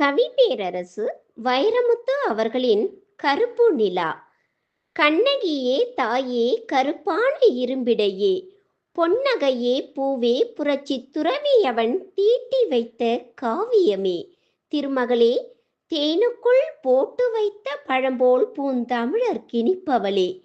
கவி பேரரசு வைரமுத்து அவர்களின் கருப்பு நிலா. கண்ணகியே தாயே கருப்பான இரும்பிடையே. பொன்னகையே பூவே புரட்சி துறவியவன் தீட்டி வைத்த காவியமே. திருமகளே தேனுக்குள் போட்டு வைத்த பழம்போல் பூந்தமிழர் கிணிப்பவளே.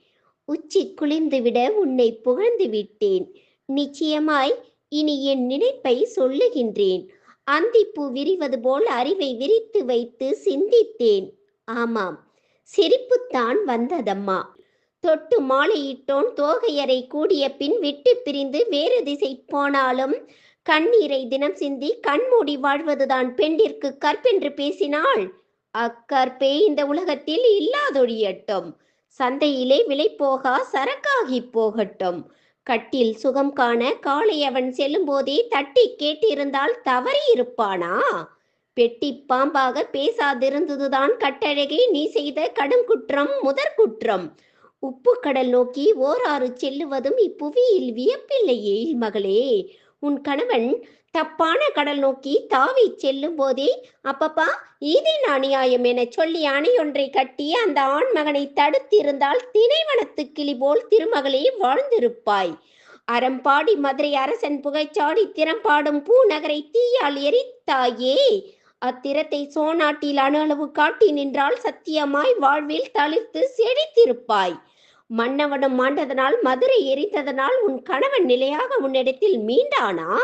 உச்சி குளிர்ந்துவிட உன்னை புகழ்ந்து விட்டேன். நிச்சயமாய் இனி என் நினைப்பை சொல்லுகின்றேன். அந்திப்பூ விரிவது போல் அறிவை விரித்து வைத்து சிந்தித்தேன். ஆமாம் சிரிப்புத்தான் வந்ததம்மா. தொட்டு மாலையிட்டோன் தோகையரை கூடிய பின் விட்டு பிரிந்து வேறு திசை போனாலும் கண்ணீரை தினம் சிந்தி கண்மூடி வாழ்வதுதான் பெண்டிற்கு கற்பென்று பேசினாள். அக்கற்பே இந்த உலகத்தில் இல்லாதொழியட்டும். சந்தையிலே விலை போகா சரக்காகி போகட்டும். கட்டில் சுகம் காண காளை அவன் செல்லும் போதே தட்டி கேட்டிருந்தால் தவறி இருப்பானா பெட்டி பாம்பாக பேசாதிருந்ததுதான் கட்டழகே நீ செய்த கடும் குற்றம் முதற் குற்றம். உப்பு கடல் நோக்கி ஓராறு செல்லுவதும் இப்புவியில் வியப்பில்லையே மகளே. உன் கணவன் தப்பான கடல் நோக்கி தாவி செல்லும் போதே அப்பப்பா இது அநியாயம் என சொல்லி அணையொன்றை கட்டி அந்த ஆண் மகனை தடுத்திருந்தால் திணைவனத்து கிளி போல் திருமகளே வாழ்ந்திருப்பாய். அறம்பாடி மதுரை அரசன் புகைச்சாடி திறம்பாடும் பூநகரை தீயால் எரித்தாயே. அத்திரத்தை சோனாட்டில் அணு அளவு காட்டி நின்றால் சத்தியமாய் வாழ்வில் தளிர்த்து செழித்திருப்பாய். மன்னவனம் மாண்டதனால் மதுரை எரித்ததனால் உன் கணவன் நிலையாக உன்னிடத்தில் மீண்டானா?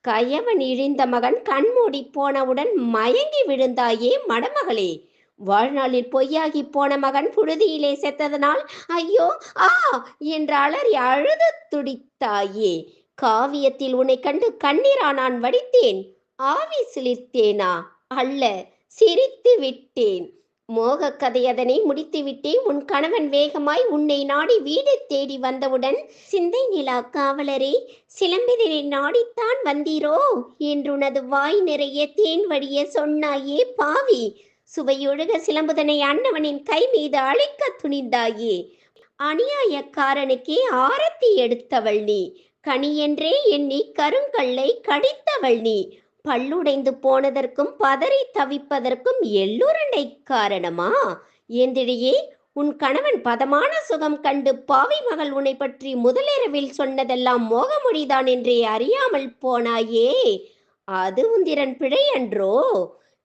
கயவன் இழிந்த மகன் கண்மூடி போனவுடன் மயங்கி விழுந்தாயே மடமகளே. வாழ்நாளில் பொய்யாகி போன மகன் புழுதியிலே செத்ததனால் ஐயோ ஆ என்ற அலறி அழுது துடித்தாயே. காவியத்தில் உன்னை கண்டு கண்ணீரா நான் வடித்தேன். ஆவி சிலிர்த்தேனா? அல்ல சிரித்து விட்டேன். மோக கதையதனை முடித்துவிட்டே உன் கணவன் வேகமாய் உன்னை நாடி வீடு தேடி வந்தவுடன் சிந்தை நிலா காவலரே சிலம்பிதனை நாடித்தான் வந்தீரோ? என்றுனது வாய் நிறைய தேன் வடிய சொன்னாயே பாவி சுவையொழுக சிலம்புதனை அன்னவனின் கை மீது அழைக்க துணிந்தாயே. அநியாயக்காரனுக்கே ஆரத்தி எடுத்தவள் நீ. கனியென்றே எண்ணி கருங்கல்லை கடித்தவள் நீ. பல்லுடைந்து போனதற்கும் பதறி தவிப்பதற்கும் எள்ளுருண்டை காரணமா? என்றிடையே உன் கணவன் பதமான சுகம் கண்டு பாவி மகள் உன்னை பற்றி முதலிரவில் சொன்னதெல்லாம் மோகமொழிதான் என்றே அறியாமல் போனாயே. அது உந்திரன் பிழை அன்றோ?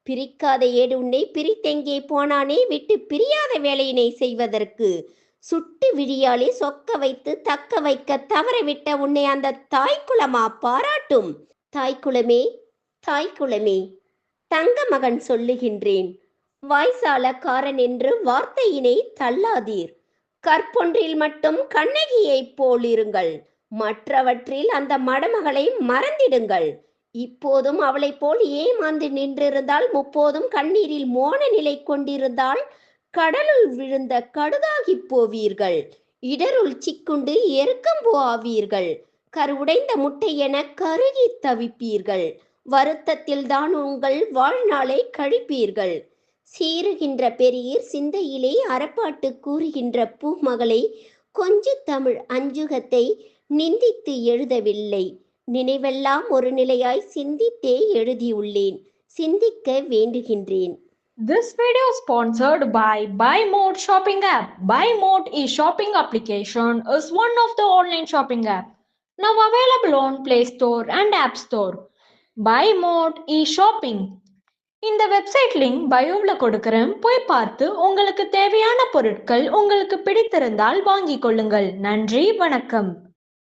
பிரிக்காத ஏடு உன்னை பிரித்தெங்கே போனானே விட்டு பிரியாத வேலையினை செய்வதற்கு. சுட்டு விழியாலே சொக்க வைத்து தக்க வைக்க தவறவிட்ட உன்னை அந்த தாய்க்குலமா பாராட்டும்? தாய்க்குலமே தாய்க்குலமே. தங்க மகன் சொல்லுகின்றேன் வாய்சாலக்காரன் என்று வார்த்தையினை தள்ளாதீர். கற்பொன்றில் மட்டும் கண்ணகியைப் போலிருங்கள். மற்றவற்றில் அந்த மடமகளை மறந்திடுங்கள். இப்போதும் அவளைப் போல் ஏமாந்து நின்றிருந்தால் முப்போதும் கண்ணீரில் மோன நிலை கொண்டிருந்தால் கடலுள் விழுந்த கடுதாகி போவீர்கள். இடருள் சிக்குண்டு எருக்கம்போ ஆவீர்கள் கருவுடைந்த முட்டை என கருகி தவிப்பீர்கள். வருத்தத்தில் தான் உங்கள் வாழ்நாளை கழிப்பீர்கள் சீறுகின்ற பெரியர் சிந்தையிலே அறப்பாட்டு கூறுகின்ற பூமகளை கொஞ்சு தமிழ் அஞ்சுகத்தை நிந்தித்து எழுதவில்லை நினைவெல்லாம் ஒரு நிலையாய் சிந்தித்தே எழுதியுள்ளேன் சிந்திக்க வேண்டுகின்றேன் This video sponsored by Buy Mode shopping app. Buy Mode e-shopping application is one of the online shopping app now available on Play Store and App Store. By mode e shopping இந்த website link பயோவில் கொடுக்குறேன். போய் பார்த்து உங்களுக்கு தேவையான பொருட்கள் உங்களுக்கு பிடித்திருந்தால் வாங்கிக் கொள்ளுங்கள். நன்றி வணக்கம்.